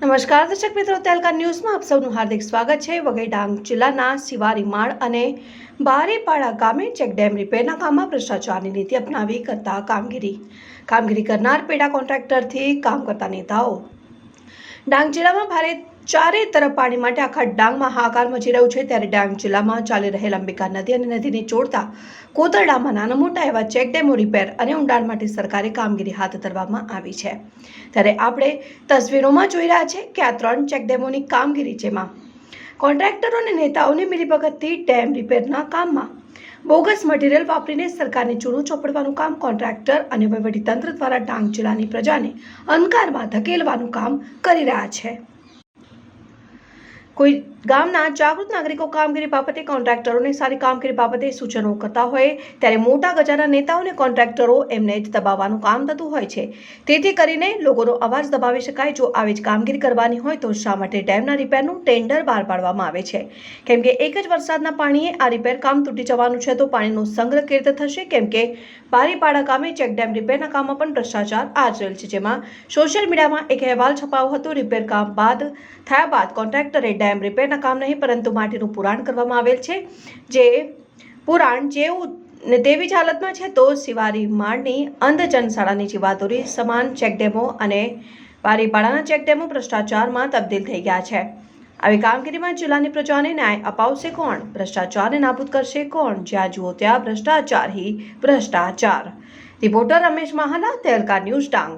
નમસ્કાર દર્શક મિત્રો, તેલકા ન્યૂઝમાં આપ સૌનું હાર્દિક સ્વાગત છે. વઘઈ ડાંગ જિલ્લાના સિવારી માળ અને બારેપાડા ગામે ચેકડેમ રિપેરના કામમાં ભ્રષ્ટાચારની નીતિ અપનાવી કરતા કામગીરી. કામગીરી કરનાર પેડા કોન્ટ્રાક્ટરથી કામ કરતા નેતાઓ. ડાંગ જિલ્લામાં ભારે ચારે તરફ પાણી માટે આખા ડાંગમાં હાહાકાર મચી રહ્યું છે. ત્યારે ડાંગ જિલ્લામાં ચાલી રહેલ અંબિકા નદી અને નદીને જોડતા કોતરડામાં નાના મોટા એવા ચેકડેમો રિપેર અને ઊંડાણ માટે સરકારી કામગીરી હાથ ધરવામાં આવી છે. ત્યારે આપણે તસવીરોમાં જોઈ રહ્યા છે કે આ ત્રણ ચેકડેમોની કામગીરી જેમાં કોન્ટ્રાક્ટરો અને નેતાઓની મિલીભગતથી ડેમ રિપેરના કામમાં બોગસ મટીરિયલ વાપરીને સરકારને ચૂનું ચોપડવાનું કામ, કોન્ટ્રાક્ટર અને વહીવટીતંત્ર દ્વારા ડાંગ જિલ્લાની પ્રજાને અંધકારમાં ધકેલવાનું કામ કરી રહ્યા છે. કોઈ ગામના જાગૃત નાગરિકો કામગીરી બાબતે કોન્ટ્રાક્ટરોને સારી કામગીરી બાબતે સૂચનો કરતા હોય, ત્યારે મોટા ગજાના નેતાઓને કોન્ટ્રાક્ટરો એમને જ દબાવવાનું કામ થતું હોય છે. તેથી કરીને લોકોનો અવાજ દબાવી શકાય, જો આવી જ કામગીરી કરવાની હોય તો શા માટે ડેમના રિપેરનું ટેન્ડર બહાર પાડવામાં આવે છે? કેમ કે એક જ વરસાદના પાણીએ આ રિપેર કામ તૂટી જવાનું છે, તો પાણીનો સંગ્રહ કેવી રીતે થશે? કેમ કે બારીપાડા ગામે ચેકડેમ રિપેરના કામમાં પણ ભ્રષ્ટાચાર આચરેલ છે, જેમાં સોશિયલ મીડિયામાં એક અહેવાલ છપાયો હતો, રિપેર કામ બાદ થયા બાદ કોન્ટ્રાક્ટરે ડેમ રિપેરના કામ નહીં, પરંતુ માટીનું પુરાણ કરવામાં આવેલ છે. જે પુરાણ જેવું તેવી જ હાલતમાં છે તો સિવારી માળની અંધજન શાળાની જીવાદોરી, સમાન ચેકડેમો અને બારીપાડાના ચેકડેમો ભ્રષ્ટાચારમાં તબદીલ થઈ ગયા છે. આવી કામગીરીમાં જિલ્લાની પ્રજાને ન્યાય અપાવશે કોણ? ભ્રષ્ટાચારને નાબૂદ કરશે કોણ? જ્યાં જુઓ ત્યાં ભ્રષ્ટાચાર હી ભ્રષ્ટાચાર. રિપોર્ટર રમેશ મહાલા તેલકા ન્યૂઝ ડાંગ.